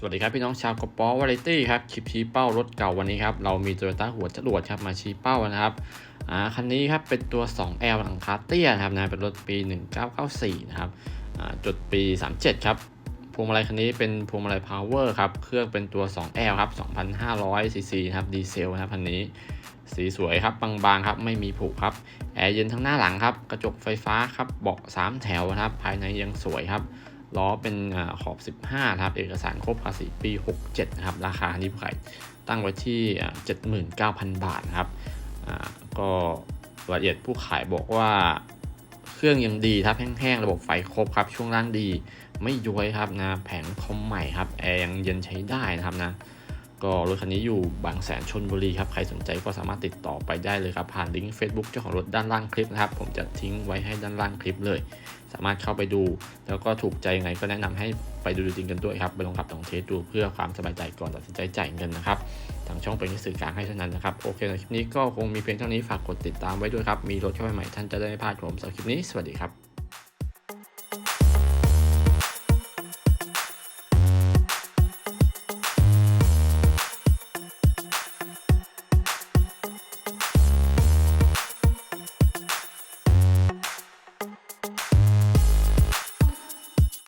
สวัสดีครับพี่น้องชาวกระป๋อวาไรตี้ครับคลิปชี้เป้ารถเก่าวันนี้ครับเรามีโตโยต้าหัวจรวดครับมาชี้เป้านะครับอ่าคันนี้ครับเป็นตัว 2L หลังคาเตี้ยนะครับนะเป็นรถปี 1994 นะครับอ่าจุดปี 37 ครับพวงมาลัยคันนี้เป็นพวงมาลัยพาวเวอร์ครับเครื่องเป็นตัว 2L ครับ2,500ซีซีนะครับดีเซลนะครับคันนี้สีสวยครับบางๆครับไม่มีผุครับแอร์เย็นทั้งหน้าหลังครับกระจกไฟฟ้าครับเบาะ3แถวนะครับภายในยังสวยครับ ล้อเป็นอาขอบ 15นะครับ เอกสารครบภาษีปี 67 นะครับ ราคาที่ผู้ขายตั้งไว้ที่อ่า79,000 บาทนะครับอ่าก็รายละเอียดผู้ขายบอกว่าเครื่องยังดีครับแห้งๆ ระบบไฟครบครับ ช่วงล่างดีไม่ย้วยครับนะ แผงคอมใหม่ครับ แอร์ยังเย็นใช้ได้นะครับนะ ก็รถคันนี้อยู่บางแสนชนบุรีครับ ใครสนใจก็สามารถติดต่อไปได้เลยครับ ผ่านลิงก์ Facebook เจ้าของรถด้านล่างคลิปนะครับ ผมจะทิ้งไว้ให้ด้านล่างคลิปเลย สามารถเข้าไปดู แล้วก็ถูกใจยังไงก็แนะนำให้ไปดูจริงกันด้วยครับ ไปลองขับลองเทสดูเพื่อความสบายใจก่อนตัดสินใจจ่ายเงินนะครับ ทางช่องเป็นสื่อกลางให้เท่านั้นนะครับ โอเคในคลิปนี้ก็คงมีเพียงเท่านี้ ฝากกดติดตามไว้ด้วยครับ มีรถเข้ามาใหม่ท่านจะได้ไม่พลาดผมสำหรับคลิปนี้ สวัสดีครับ